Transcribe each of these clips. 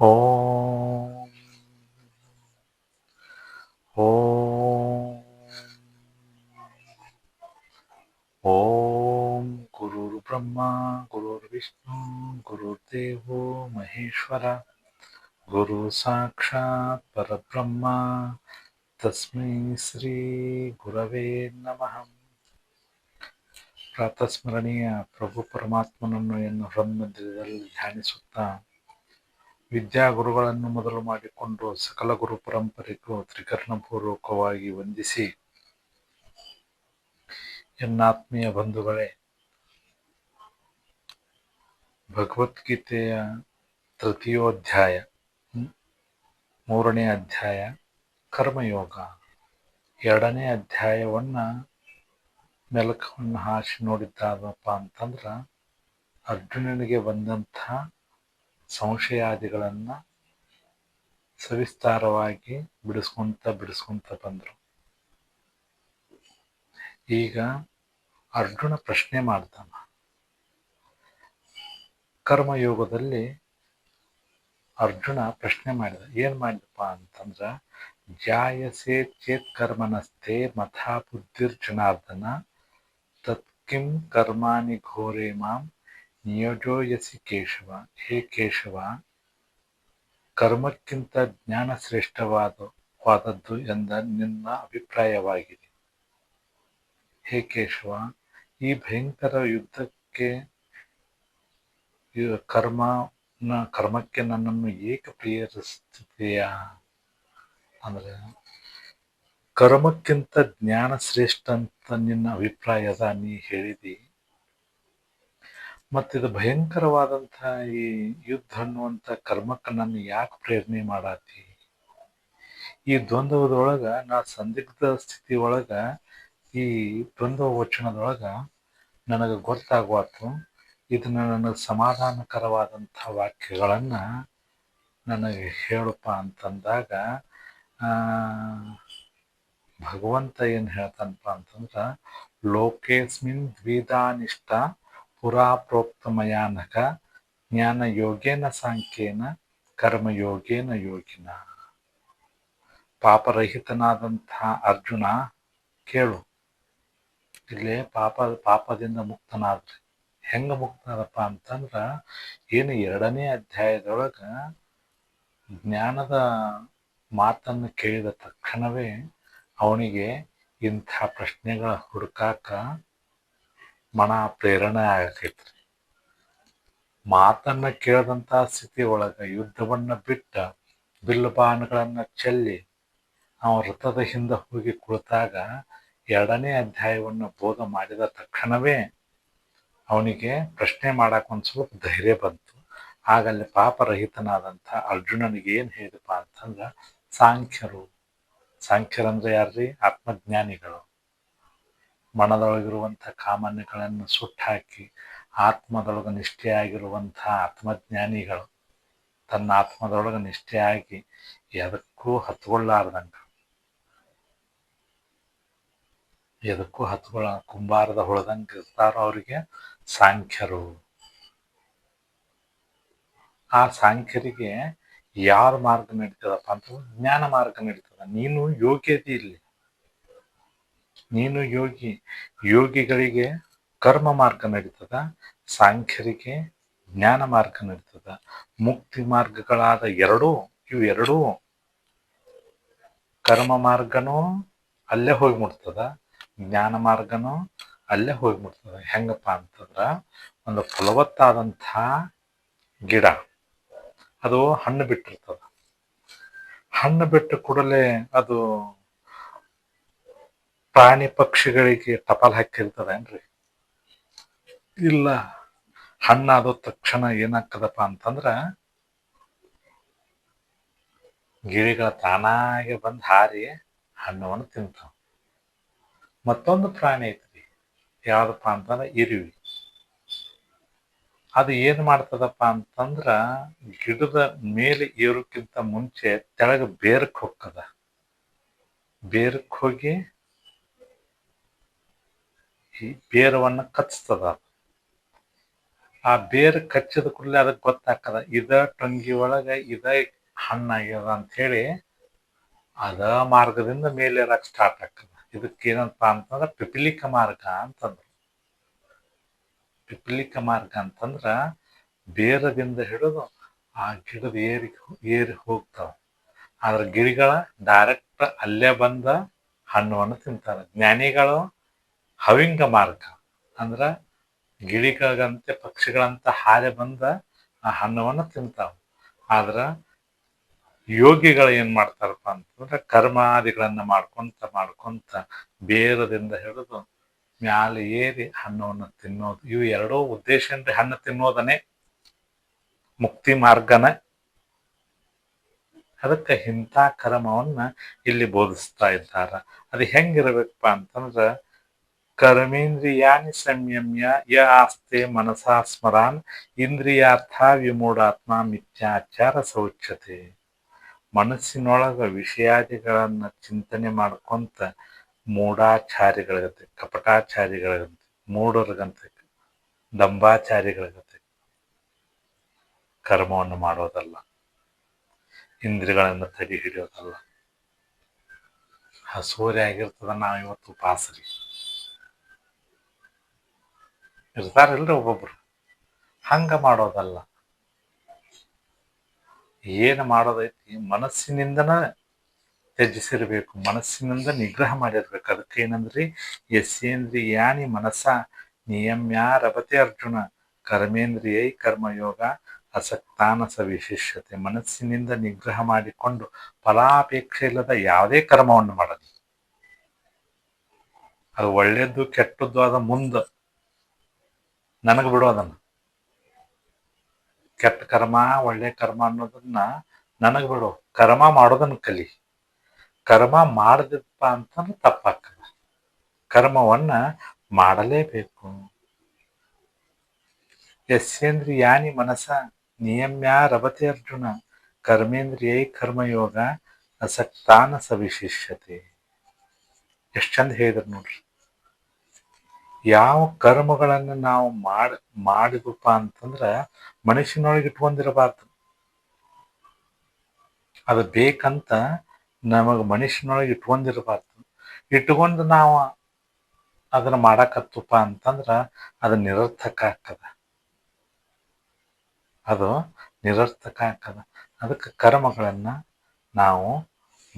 ಓಂ ಓಂ ಓಂ ಗುರುರ್ ಬ್ರಹ್ಮ ಗುರುರ್ ವಿಷ್ಣು ಗುರುರ್ ದೇವೋ ಮಹೇಶ್ವರ ಗುರು ಸಾಕ್ಷಾತ್ ಪರಬ್ರಹ್ಮ ತಸ್ಮೈ ಶ್ರೀ ಗುರವೇ ನಮಃ ಪ್ರಾತಃಸ್ಮರಣೀಯ ಪ್ರಭು ಪರಮಾತ್ಮನನ್ನು ಎನ್ನು ಹೃನ್ಮಂದಿರದಲ್ಲಿ ಧ್ಯಾನಿಸುತ್ತಾ ವಿದ್ಯಾಗುರುಗಳನ್ನು ಮೊದಲು ಮಾಡಿಕೊಂಡು ಸಕಲ ಗುರು ಪರಂಪರೆಗೂ ತ್ರಿಕರ್ಣಪೂರ್ವಕವಾಗಿ ವಂದಿಸಿ. ಎನ್ನಾತ್ಮೀಯ ಬಂಧುಗಳೇ, ಭಗವದ್ಗೀತೆಯ ತೃತೀಯೋಧ್ಯಾಯ ಮೂರನೇ ಅಧ್ಯಾಯ, ಕರ್ಮಯೋಗ, ಎರಡನೇ ಅಧ್ಯಾಯವನ್ನ ಮೆಲಕವನ್ನು ಹಾಸಿ ನೋಡಿದ್ದಾರಪ್ಪ ಅಂತಂದ್ರ ಅರ್ಜುನನಿಗೆ ಬಂದಂಥ ಸಂಶಯಾದಿಗಳನ್ನ ಸವಿಸ್ತಾರವಾಗಿ ಬಿಡಿಸ್ಕೊಂತ ಬಿಡಿಸ್ಕೊಂತ ಬಂದರು. ಈಗ ಅರ್ಜುನ ಪ್ರಶ್ನೆ ಮಾಡ್ತಾನ. ಕರ್ಮಯೋಗದಲ್ಲಿ ಅರ್ಜುನ ಪ್ರಶ್ನೆ ಮಾಡಿದ, ಏನ್ ಮಾಡಿದಪ್ಪ ಅಂತಂದ್ರ, ಜಾಯಸೆ ಚೇತ್ ಕರ್ಮನಸ್ತೆ ಮಥಾ ಬುದ್ಧಿರ್ಜನಾರ್ದನ ತತ್ಕಿಂ ಕರ್ಮಾನಿ ಘೋರೆ ಮಾಂ ನಿಯೋಜೋಯಸಿ ಕೇಶವ ಹೇ ಕೇಶವ, ಕರ್ಮಕ್ಕಿಂತ ಜ್ಞಾನ ಶ್ರೇಷ್ಠವಾದ ವಾದದ್ದು ಎಂದ ನಿನ್ನ ಅಭಿಪ್ರಾಯವಾಗಿದೆ. ಹೇ ಕೇಶವ, ಈ ಭಯಂಕರ ಯುದ್ಧಕ್ಕೆ ಕರ್ಮ ಕರ್ಮಕ್ಕೆ ನನ್ನನ್ನು ಏಕೆ ಪ್ರೇರಿಸುತ್ತಿದೆಯಾ ಅಂದ್ರೆ, ಕರ್ಮಕ್ಕಿಂತ ಜ್ಞಾನ ಶ್ರೇಷ್ಠ ಅಂತ ನಿನ್ನ ಅಭಿಪ್ರಾಯದ ನೀ ಹೇಳಿದಿ. ಮತ್ತಿದು ಭಯಂಕರವಾದಂಥ ಈ ಯುದ್ಧ ಅನ್ನುವಂಥ ಕರ್ಮಕ್ಕೆ ನನ್ನ ಯಾಕೆ ಪ್ರೇರಣೆ ಮಾಡಾತಿ? ಈ ದ್ವಂದ್ವದೊಳಗೆ, ನಾ ಸಂದಿಗ್ಧ ಸ್ಥಿತಿ ಒಳಗ ಈ ದ್ವಂದ್ವ ವಚನದೊಳಗ ನನಗೆ ಗೊತ್ತಾಗುವಾತು. ಇದನ್ನ ನನಗೆ ಸಮಾಧಾನಕರವಾದಂಥ ವಾಕ್ಯಗಳನ್ನು ನನಗೆ ಹೇಳಪ್ಪ ಅಂತಂದಾಗ ಭಗವಂತ ಏನು ಹೇಳ್ತಾನಪ್ಪ ಅಂತಂದ್ರೆ, ಲೋಕೇಸ್ಮಿನ್ ದ್ವಿಧಾನಿಷ್ಠ ಪುರಾ ಪ್ರೋಕ್ತಮಯಾನಕ ಜ್ಞಾನ ಯೋಗೇನ ಸಾಂಖ್ಯೇನ ಕರ್ಮಯೋಗೇನ ಯೋಗಿನ. ಪಾಪರಹಿತನಾದಂತಹ ಅರ್ಜುನ ಕೇಳು. ಇಲ್ಲೇ ಪಾಪ, ಪಾಪದಿಂದ ಮುಕ್ತನಾದ್ರಿ. ಹೆಂಗ ಮುಕ್ತನಾದಪ್ಪ ಅಂತಂದ್ರ ಏನು ಎರಡನೇ ಅಧ್ಯಾಯದೊಳಗ ಜ್ಞಾನದ ಮಾತನ್ನು ಕೇಳಿದ ತಕ್ಷಣವೇ ಅವನಿಗೆ ಇಂಥ ಪ್ರಶ್ನೆಗಳ ಹುಡುಕಾಕ ಮನ ಪ್ರೇರಣೆ ಆಗಕೈತ್ರಿ ಮಾತನ್ನ ಕೇಳದಂತ ಸ್ಥಿತಿ ಒಳಗ ಯುದ್ಧವನ್ನ ಬಿಟ್ಟ ಬಿಲ್ಲು ಬಾಣಗಳನ್ನ ಚೆಲ್ಲಿ ಅವ ರಥದ ಹಿಂದೆ ಹೋಗಿ ಕುಳಿತಾಗ ಎರಡನೇ ಅಧ್ಯಾಯವನ್ನು ಬೋಧ ಮಾಡಿದ ತಕ್ಷಣವೇ ಅವನಿಗೆ ಪ್ರಶ್ನೆ ಮಾಡಕ್ ಒಂದ್ ಸ್ವಲ್ಪ ಧೈರ್ಯ ಬಂತು. ಆಗಲ್ಲಿ ಪಾಪರಹಿತನಾದಂಥ ಅರ್ಜುನನಿಗೆ ಏನು ಹೇಳಿದಪ್ಪ ಅಂತಂದ್ರ, ಸಾಂಖ್ಯರು, ಸಾಂಖ್ಯರಂದ್ರೆ ಯಾರ್ರಿ? ಆತ್ಮಜ್ಞಾನಿಗಳು. ಮನದೊಳಗಿರುವಂಥ ಕಾಮನ್ಯಗಳನ್ನು ಸುಟ್ಟಾಕಿ ಆತ್ಮದೊಳಗೆ ನಿಷ್ಠೆಯಾಗಿರುವಂಥ ಆತ್ಮಜ್ಞಾನಿಗಳು ತನ್ನ ಆತ್ಮದೊಳಗೆ ನಿಷ್ಠೆಯಾಗಿ ಎದಕ್ಕೂ ಹತ್ಕೊಳ್ಳಾರ್ದಂಗ. ಎದಕ್ಕೂ ಹತ್ಕೊಳ್ಳ ಕುಂಬಾರದ ಹೊಳದಂಗೆ ಇರ್ತಾರೋ ಅವರಿಗೆ ಸಾಂಖ್ಯರು. ಆ ಸಾಂಖ್ಯರಿಗೆ ಯಾರ ಮಾರ್ಗ ನಡೀತದಪ್ಪ ಅಂತ ಜ್ಞಾನ ಮಾರ್ಗ ನಡೀತದ. ನೀನು ಯೋಗ್ಯತೆ ಇಲ್ಲಿ ನೀನು ಯೋಗಿ, ಯೋಗಿಗಳಿಗೆ ಕರ್ಮ ಮಾರ್ಗ ನಡೀತದ, ಸಾಂಖ್ಯರಿಗೆ ಜ್ಞಾನ ಮಾರ್ಗ ನಡೀತದ, ಮುಕ್ತಿ ಮಾರ್ಗಗಳಾದ ಎರಡೂ, ಇವು ಎರಡೂ ಕರ್ಮ ಮಾರ್ಗನೂ ಅಲ್ಲೇ ಹೋಗಿ ಮುಟ್ತದ, ಜ್ಞಾನ ಮಾರ್ಗನೂ ಅಲ್ಲೇ ಹೋಗಿ ಮುಟ್ತದ. ಹೆಂಗಪ್ಪ ಅಂತಂದ್ರ ಒಂದು ಫಲವತ್ತಾದಂಥ ಗಿಡ, ಅದು ಹಣ್ಣು ಬಿಟ್ಟಿರ್ತದ. ಹಣ್ಣು ಬಿಟ್ಟ ಕೂಡಲೇ ಅದು ಪ್ರಾಣಿ ಪಕ್ಷಿಗಳಿಗೆ ಟಪಾಲ್ ಹಾಕಿರ್ತದೇನ್ರಿ? ಇಲ್ಲ, ಹಣ್ಣಾದ ತಕ್ಷಣ ಏನಾಗ್ತದಪ್ಪ ಅಂತಂದ್ರ, ಗಿಳಿಗಳ ತಾನಾಗೆ ಬಂದು ಹಾರಿ ಹಣ್ಣವನ್ನು ತಿಂತಾವ. ಮತ್ತೊಂದು ಪ್ರಾಣಿ ಐತ್ರಿ, ಯಾವ್ದಪ್ಪ ಅಂತಂದ್ರ ಇರುವಿ. ಅದು ಏನ್ ಮಾಡ್ತದಪ್ಪ ಅಂತಂದ್ರ, ಗಿಡದ ಮೇಲೆ ಏರೋಕ್ಕಿಂತ ಮುಂಚೆ ತೆಳಗ ಬೇರಕ್ಕೆ ಹೋಗ್ತದ. ಬೇರಕ್ಕೆ ಹೋಗಿ ಈ ಬೇರವನ್ನ ಕಚ್ತದ. ಆ ಬೇರು ಕಚ್ಚಿದ ಕೂಡಲೇ ಅದಕ್ಕೆ ಗೊತ್ತಾಕದ ಇದ ಟೊಂಗಿ ಒಳಗ ಇದ ಹಣ್ಣಾಗ್ಯದ ಅಂತ ಹೇಳಿ ಅದ ಮಾರ್ಗದಿಂದ ಮೇಲೆ ಇರಕ್ಕೆ ಸ್ಟಾರ್ಟ್ ಆಗ್ತದ. ಇದಕ್ಕೆ ಏನಪ್ಪ ಅಂತಂದ್ರ ಪಿಪಿಲಿಕ ಮಾರ್ಗ ಅಂತಂದ್ರು. ಪಿಪಿಲಿಕ ಮಾರ್ಗ ಅಂತಂದ್ರ ಬೇರದಿಂದ ಹಿಡಿದು ಆ ಗಿಡದ ಏರಿ ಏರಿ ಹೋಗ್ತಾವ. ಆದ್ರ ಗಿಡಗಳ ಡೈರೆಕ್ಟ್ ಅಲ್ಲೇ ಬಂದ ಹಣ್ಣುವನ್ನು ತಿಂತಾರೆ. ಜ್ಞಾನಿಗಳು ಹವಿಂಗ ಮಾರ್ಗ. ಅಂದ್ರ ಗಿಳಿಗಳಂತೆ ಪಕ್ಷಿಗಳಂತ ಹಾರಿ ಬಂದ ಆ ಹಣ್ಣವನ್ನು ತಿಂತಾವ. ಆದ್ರ ಯೋಗಿಗಳು ಏನ್ ಮಾಡ್ತಾರಪ್ಪ ಅಂತಂದ್ರೆ ಕರ್ಮಾದಿಗಳನ್ನ ಮಾಡ್ಕೊಂತ ಮಾಡ್ಕೊಂತ ಬೇರದಿಂದ ಹಿಡಿದು ಮ್ಯಾಲೆ ಏರಿ ಹಣ್ಣವನ್ನು ತಿನ್ನೋದು. ಇವು ಎರಡೂ ಉದ್ದೇಶ ಅಂದ್ರೆ ಹಣ್ಣು ತಿನ್ನೋದನೆ ಮುಕ್ತಿ ಮಾರ್ಗನ. ಅದಕ್ಕೆ ಇಂಥ ಕರ್ಮವನ್ನ ಇಲ್ಲಿ ಬೋಧಿಸ್ತಾ ಇದ್ದಾರ. ಅದು ಹೆಂಗಿರ್ಬೇಕಪ್ಪ ಅಂತಂದ್ರ ಕರ್ಮೇಂದ್ರಿಯಾನಿ ಸಂಯಮ್ಯ ಯ ಆಸ್ತೆ ಮನಸಾ ಸ್ಮರಾನ್ ಇಂದ್ರಿಯಾರ್ಥ ವಿಮೂಢಾತ್ಮ ಮಿಥ್ಯಾಚಾರ ಸೌಚ್ಯತೆ ಮನಸ್ಸಿನೊಳಗ ವಿಷಯಾದಿಗಳನ್ನು ಚಿಂತನೆ ಮಾಡ್ಕೊಂತ ಮೂಢಾಚಾರಿಗಳಿಗತ್ತೆ ಕಪಟಾಚಾರಿಗಳಿಗಂತೆ ಮೂಢರಿಗಂತೆ, ದಂಬಾಚಾರಿಗಳಿಗತ್ತೆ. ಕರ್ಮವನ್ನು ಮಾಡೋದಲ್ಲ, ಇಂದ್ರಿಯಗಳನ್ನು ತಡಿ ಹಿಡಿಯೋದಲ್ಲ ಹಸೂರಿ ಆಗಿರ್ತದ ನಾವು ಇವತ್ತು ಉಪಾಸರಿ. ಇರ್ತಾರಲ್ರಿ ಒಬ್ಬೊಬ್ರು. ಹಂಗ ಮಾಡೋದಲ್ಲ. ಏನು ಮಾಡೋದೈತಿ? ಮನಸ್ಸಿನಿಂದನ ತ್ಯಜಿಸಿರ್ಬೇಕು. ಮನಸ್ಸಿನಿಂದ ನಿಗ್ರಹ ಮಾಡಿರ್ಬೇಕು. ಅದಕ್ಕೆ ಏನಂದ್ರಿ? ಯಸ್ಯೇಂದ್ರಿಯಾನಿ ಮನಸ್ಸ ನಿಯಮ್ಯ ರಭತೆ ಅರ್ಜುನ. ಕರ್ಮೇಂದ್ರಿಯೈ ಕರ್ಮಯೋಗ ಅಸಕ್ತಾನಸ ವಿಶಿಷ್ಯತೆ ಮನಸ್ಸಿನಿಂದ ನಿಗ್ರಹ ಮಾಡಿಕೊಂಡು ಫಲಾಪೇಕ್ಷೆ ಇಲ್ಲದ ಯಾವುದೇ ಕರ್ಮವನ್ನು ಮಾಡಲಿ. ಅದು ಒಳ್ಳೇದು ಕೆಟ್ಟದ್ದು ಆದ ಮುಂದ ನನಗೆ ಬಿಡು ಅದನ್ನ. ಕೆಟ್ಟ ಕರ್ಮ, ಒಳ್ಳೆ ಕರ್ಮ ಅನ್ನೋದನ್ನ ನನಗೆ ಬಿಡು. ಕರ್ಮ ಮಾಡೋದನ್ನ ಕಲಿ. ಕರ್ಮ ಮಾಡದಪ್ಪ ಅಂತಂದ್ರೆ ತಪ್ಪಾಗ್ತದ. ಕರ್ಮವನ್ನ ಮಾಡಲೇಬೇಕು. ಯಸ್ಯೇಂದ್ರಿಯಾನಿ ಮನಸ ನಿಯಮ್ಯ ರಭತೆ ಅರ್ಜುನ. ಕರ್ಮೇಂದ್ರಿಯೈ ಕರ್ಮಯೋಗ ಅಸಕ್ತಾನ ಸವಿಶಿಷ್ಯತೆ. ಎಷ್ಟು ಚಂದ ಹೇಳಿದ್ರು ನೋಡ್ರಿ. ಯಾವ ಕರ್ಮಗಳನ್ನು ನಾವು ಮಾಡ ಮಾಡಿದಪ್ಪ ಅಂತಂದ್ರ ಮನುಷ್ಯನೊಳಗೆ ಇಟ್ಕೊಂಡಿರಬಾರ್ದು. ಅದು ಬೇಕಂತ ನಮಗೆ ಮನುಷ್ಯನೊಳಗೆ ಇಟ್ಕೊಂಡಿರಬಾರ್ದು. ಇಟ್ಕೊಂಡು ನಾವು ಅದನ್ನ ಮಾಡಾಕತ್ತಪ್ಪ ಅಂತಂದ್ರ ಅದು ನಿರರ್ಥಕ ಆಗ್ತದ. ಅದು ನಿರರ್ಥಕ ಆಗ್ತದ. ಅದಕ್ಕೆ ಕರ್ಮಗಳನ್ನ ನಾವು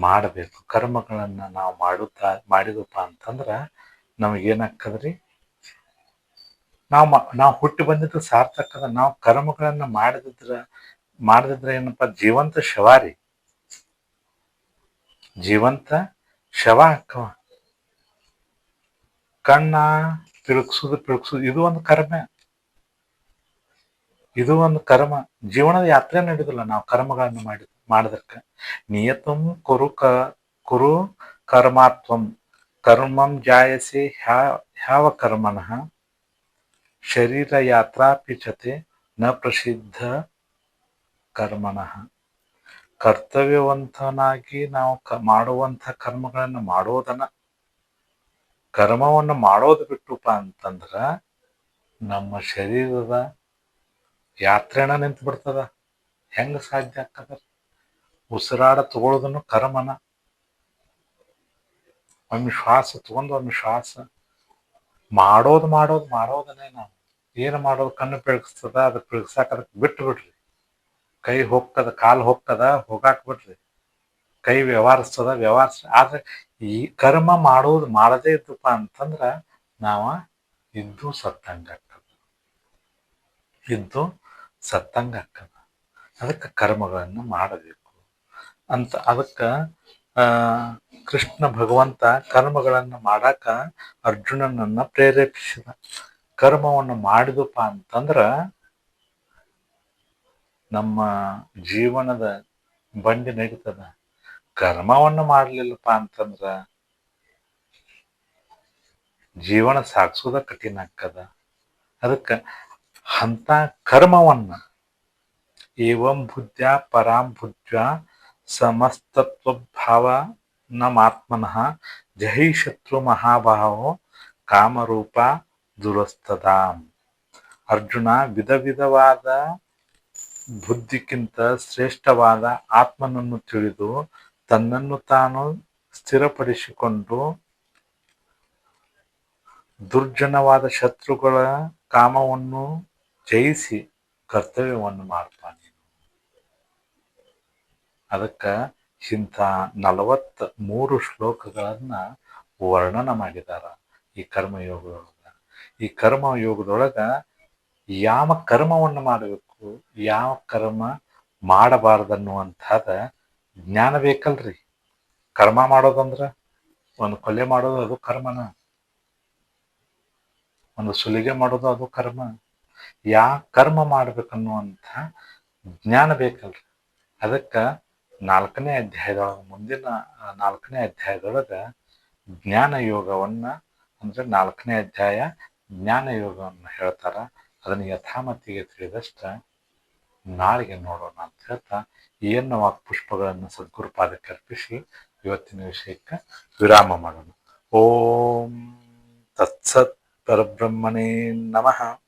ಮಾಡಬೇಕು. ಕರ್ಮಗಳನ್ನು ನಾವು ಮಾಡುತ್ತಾ, ಮಾಡಿದಪ್ಪ ಅಂತಂದ್ರ ನಮಗೇನಾಗ್ತದ್ರಿ? ನಾವು ನಾವು ಹುಟ್ಟಿ ಬಂದಿದ್ದು ಸಾರ್ಥಕದ, ನಾವು ಕರ್ಮಗಳನ್ನ ಮಾಡದಿದ್ರ, ಮಾಡದಿದ್ರೆ ಏನಪ್ಪ, ಜೀವಂತ ಶವಾರಿ ಜೀವಂತ ಶವ ಹಾಕವ. ಕಣ್ಣ ತಿರುಗ್ಸುದು ಪಿಳುಗ್ಸುದು ಇದು ಒಂದು ಕರ್ಮ. ಇದು ಒಂದು ಕರ್ಮ. ಜೀವನದ ಯಾತ್ರೆ ನಡೆದಿಲ್ಲ ನಾವು ಕರ್ಮಗಳನ್ನು ಮಾಡಿ ಮಾಡದಕ್ಕ ನಿಯತಂ ಕುರು ಕ, ಕುರು ಕರ್ಮಾತ್ವಂ. ಕರ್ಮಂ ಜಾಯಸಿ ಹ್ಯಾ, ಹ್ಯಾವ ಕರ್ಮನಃ? ಶರೀರ ಚತೆ ನ ಪ್ರಸಿದ್ಧ ಕರ್ಮನಃ. ಕರ್ತವ್ಯವಂತನಾಗಿ ನಾವು ಕ ಮಾಡುವಂಥ ಕರ್ಮಗಳನ್ನು ಮಾಡೋದನ್ನ ಕರ್ಮವನ್ನು ಮಾಡೋದು ಬಿಟ್ಟುಪ್ಪ ಅಂತಂದ್ರೆ ನಮ್ಮ ಶರೀರದ ಯಾತ್ರೆನ ನಿಂತು ಬಿಡ್ತದ. ಹೆಂಗೆ ಸಾಧ್ಯ ಆಗ್ತದ? ಉಸಿರಾಡ ತಗೊಳ್ಳೋದನ್ನು ಕರ್ಮನ. ಒಮ್ಮೆ ಶ್ವಾಸ ತಗೊಂಡು ಒಮ್ಮೆ ಶ್ವಾಸ. ಮಾಡೋದು ಮಾಡೋದು ಮಾಡೋದನ್ನೇ ನಾವು ಏನು ಮಾಡೋದು ಕಣ್ಣು ಬೆಳಗಿಸ್ತದ ಬೆಳಗ್ಸಾಕ ಅದಕ್ಕೆ ಬಿಟ್ಟು ಬಿಡ್ರಿ. ಕೈ ಹೋಗ್ತದ, ಕಾಲು ಹೋಗ್ತದ, ಹೋಗಾಕ್ ಬಿಡ್ರಿ. ಕೈ ವ್ಯವಹರಿಸ್ತದ, ವ್ಯವಹರಿಸ, ಆದ್ರೆ ಈ ಕರ್ಮ ಮಾಡೋದು ಮಾಡದೇ ಇದ್ದಪ್ಪ ಅಂತಂದ್ರ ನಾವ ಇದ್ದು ಸತ್ತಂಗ ಆಗ್ತದ. ಇದ್ದು ಸತ್ತಂಗ ಆಗ್ತದ. ಅದಕ್ಕೆ ಕರ್ಮಗಳನ್ನು ಮಾಡಬೇಕು. ಅಂತ ಅದಕ್ಕೆ ಕೃಷ್ಣ ಭಗವಂತ ಕರ್ಮಗಳನ್ನು ಮಾಡಾಕ ಅರ್ಜುನನನ್ನ ಪ್ರೇರೇಪಿಸಿದ. ಕರ್ಮವನ್ನು ಮಾಡಿದಪ್ಪ ಅಂತಂದ್ರ ನಮ್ಮ ಜೀವನದ ಬಂಡಿ ನಡೀತದ ಕರ್ಮವನ್ನು ಮಾಡಲಿಲ್ಲಪ್ಪ ಅಂತಂದ್ರ ಜೀವನ ಸಾಗಿಸೋದ ಕಠಿಣ ಆಗ್ತದ. ಅದಕ್ಕೆ ಅಂತ ಕರ್ಮವನ್ನ ಏವಂ ಬುದ್ಧ ಪರಾಂ ಬುದ್ಧ ಸಮಸ್ತತ್ವಭಾವ ನಮಾತ್ಮನಃ. ಜಹಿ ಶತ್ರು ಮಹಾಭಾವೋ ಕಾಮರೂಪ ದುರಸ್ತದಾಂ. ಅರ್ಜುನ ವಿಧ ವಿಧವಾದ ಬುದ್ಧಿಗಿಂತ ಶ್ರೇಷ್ಠವಾದ ಆತ್ಮನನ್ನು ತಿಳಿದು ತನ್ನನ್ನು ತಾನು ಸ್ಥಿರಪಡಿಸಿಕೊಂಡು ದುರ್ಜನವಾದ ಶತ್ರುಗಳ ಕಾಮವನ್ನು ಜಯಿಸಿ ಕರ್ತವ್ಯವನ್ನು ಮಾಡ್ತಾನೆ. ಅದಕ್ಕ ಇಂಥ ನಲವತ್ತ ಮೂರು ಶ್ಲೋಕಗಳನ್ನ ವರ್ಣನ ಮಾಡಿದ್ದಾರೆ ಈ ಕರ್ಮಯೋಗದೊಳಗ. ಈ ಕರ್ಮಯೋಗದೊಳಗ ಯಾವ ಕರ್ಮವನ್ನು ಮಾಡಬೇಕು, ಯಾವ ಕರ್ಮ ಮಾಡಬಾರ್ದನ್ನುವಂಥದ ಜ್ಞಾನ ಬೇಕಲ್ರಿ. ಕರ್ಮ ಮಾಡೋದಂದ್ರ ಒಂದು ಕೊಲೆ ಮಾಡೋದು ಅದು ಕರ್ಮನ? ಒಂದು ಸುಲಿಗೆ ಮಾಡೋದು ಅದು ಕರ್ಮ? ಯಾ ಕರ್ಮ ಮಾಡ್ಬೇಕನ್ನುವಂಥ ಜ್ಞಾನ ಬೇಕಲ್ರಿ. ಅದಕ್ಕ ನಾಲ್ಕನೇ ಅಧ್ಯಾಯದೊಳಗ ಮುಂದಿನ ನಾಲ್ಕನೇ ಅಧ್ಯಾಯದೊಳಗ ಜ್ಞಾನ ಯೋಗವನ್ನ ಅಂದ್ರೆ ನಾಲ್ಕನೇ ಅಧ್ಯಾಯ ಜ್ಞಾನ ಯೋಗವನ್ನು ಹೇಳ್ತಾರ. ಅದನ್ನ ಯಥಾಮತಿಗೆ ತಿಳಿದಷ್ಟ ನಾಳೆಗೆ ನೋಡೋಣ ಅಂತ ಹೇಳ್ತಾ ಏನು ಪುಷ್ಪಗಳನ್ನು ಸದ್ಗುರು ಪಾದಕ್ಕೆ ಅರ್ಪಿಸಿ ಇವತ್ತಿನ ವಿಷಯಕ್ಕೆ ವಿರಾಮ ಮಾಡೋಣ. ಓಂ ತತ್ಸತ್ ಪರಬ್ರಹ್ಮಣೇ ನಮಃ.